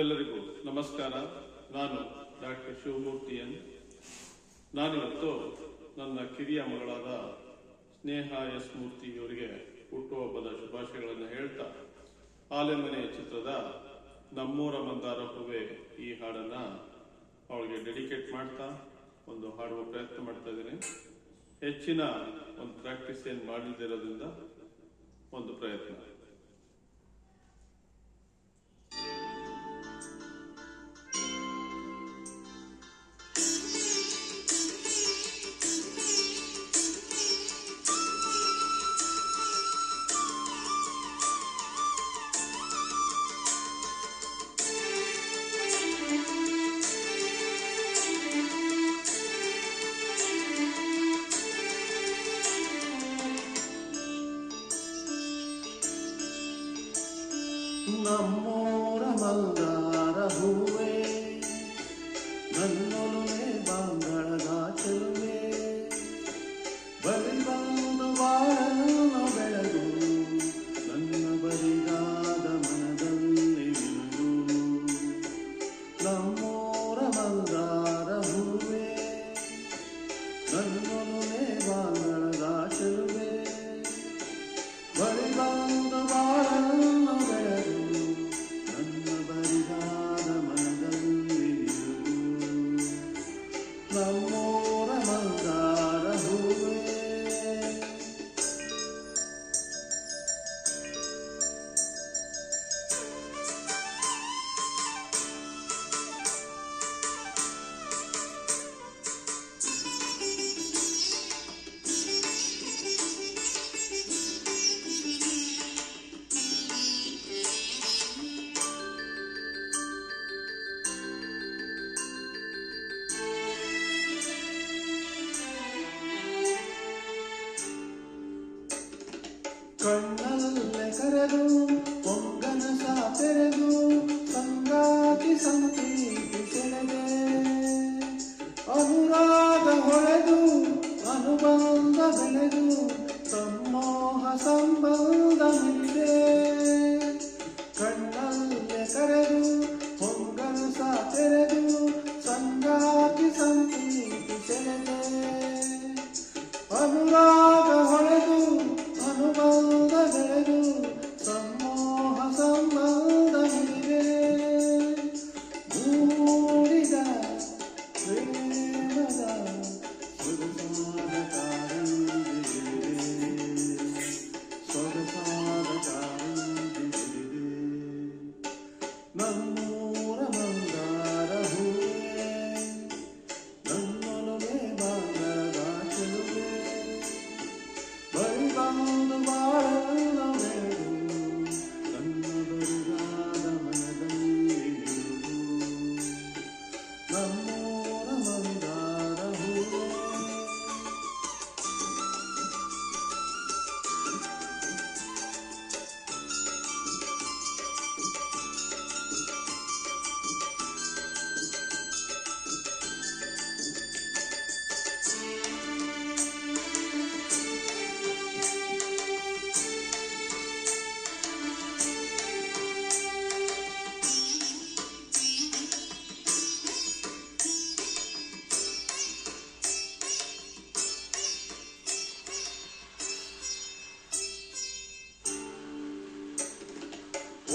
ಎಲ್ಲರಿಗೂ ನಮಸ್ಕಾರ. ನಾನು ಡಾಕ್ಟರ್ ಶಿವಮೂರ್ತಿ ಎನ್ ನಾನಿವತ್ತು ನನ್ನ ಕಿರಿಯ ಮಗಳಾದ ಸ್ನೇಹ ಎಸ್ ಮೂರ್ತಿ ಇವರಿಗೆ ಹುಟ್ಟುಹಬ್ಬದ ಶುಭಾಶಯಗಳನ್ನು ಹೇಳ್ತಾ ಆಲೆಮನೆ ಚಿತ್ರದ ನಮ್ಮೂರ ಮಂದಾರ ಹೂವೆ ಈ ಹಾಡನ್ನ ಅವಳಿಗೆ ಡೆಡಿಕೇಟ್ ಮಾಡ್ತಾ ಒಂದು ಹಾಡುವ ಪ್ರಯತ್ನ ಮಾಡ್ತಾ ಇದ್ದೀನಿ. ಹೆಚ್ಚಿನ ಒಂದು ಪ್ರಾಕ್ಟೀಸ್ ಏನು ಮಾಡಿದ್ದಿರೋದ್ರಿಂದ ಒಂದು ಪ್ರಯತ್ನ. ನಮ್ಮೋರ ಮಂದಾರ ಹೂವೆ ನನ್ನೊಲುಮೆ ಬಾಂಗಳದ ಚೆಲುವೆ. ಬಳಿ ಬಂದು ಬಾಳನ್ನು ಬೆಳೆದು, ನನ್ನ ಬರಿದಾದ ಮನದಲ್ಲಿ ನಿಲ್ಲು ನಮ್ಮೋರ ಮಂದಾರ ಹೂವೆ ನನ್ನೊಲುಮೆ ಬಾಂಗಳದ ಕಣ್ಣಲ್ಲೇ ಕರೆದು ಪೊಂಗನಸ ತೆರೆದು ಸಂಗಾತಿ ಸಂತೀತಿ ಸೆಳೆದೆ. ಅನುರಾಗ ಹೊಳೆದು ಅನುಬಂಧ ಬೆಳೆದು ಸಂಮೋಹ ಸಂಬಂಧ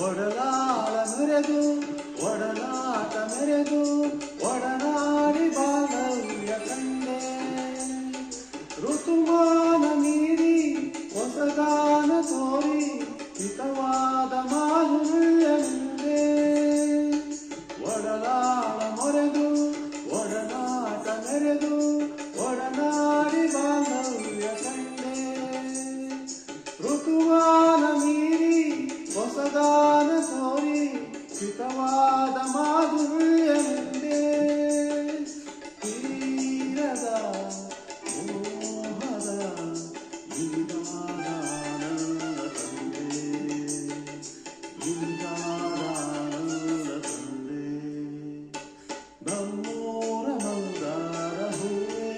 ಒಡಲಾಳ ಮೆರೆದು ಒಡನಾಟ ಮೆರೆದು, ಒಡನಾಡಿ ಬಾಲವ್ಯ ಕಂಡೆ. ಋತುಮಾನ ಮೀರಿ ಹೊಸಗಾನ ತೋರಿ, ಹಿತವಾದ ಮಾಧುರ್ಯ ಮುಂದೆ. ಒಡಲಾಳ ಮೊರೆದು, ಒಡನಾಟ ಮೆರೆದು, ಒಡನಾಡಿ ಬಾಲವ್ಯ ಕಂಡೆ. ಋತುವಾನ ಮೀರಿ ಹೊಸದಾನ ಸೋರಿ ಹಿತವಾದ ಮಾಧುರ್ಯ ಮುಂದೆ ತೀರದ ಮೋಹದ ಇಲ್ದಾದ ಆನಂದ ತಂದೆ. ಇಲ್ದಾದ ಆನಂದ ತಂದೆ. ನಮ್ಮೂರ ಮಂದಾರ ಹೂವೇ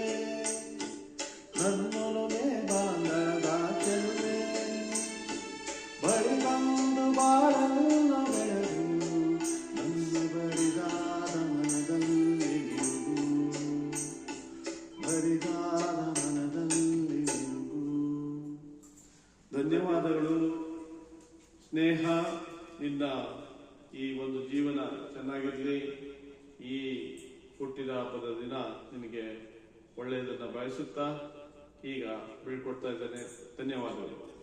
ನನ್ನೊಲುಮೆ ಬಾಂಧದ ಚೆಲುವೆ ಬಳಿ ಬಂದು ಬಾಳನ್ನ ಬೆಳೆದು ನನ್ನ ಬರಿದಾದ ಮನದಲ್ಲಿ ನಿನಗೂ ಬರಿದಾದ ಮನದಲ್ಲಿ ನಿನಗೂ ಧನ್ಯವಾದಗಳು. ಸ್ನೇಹ ನಿನ್ನ ಈ ಒಂದು ಜೀವನ ಚೆನ್ನಾಗಿರಲಿ. ಈ ಹುಟ್ಟಿದ ಹಬ್ಬದ ದಿನ ನಿನಗೆ ಒಳ್ಳೆಯದನ್ನು ಬಯಸುತ್ತಾ ಈಗ ಬೀಳ್ಕೊಡ್ತಾ ಇದ್ದೇನೆ. ಧನ್ಯವಾದಗಳು.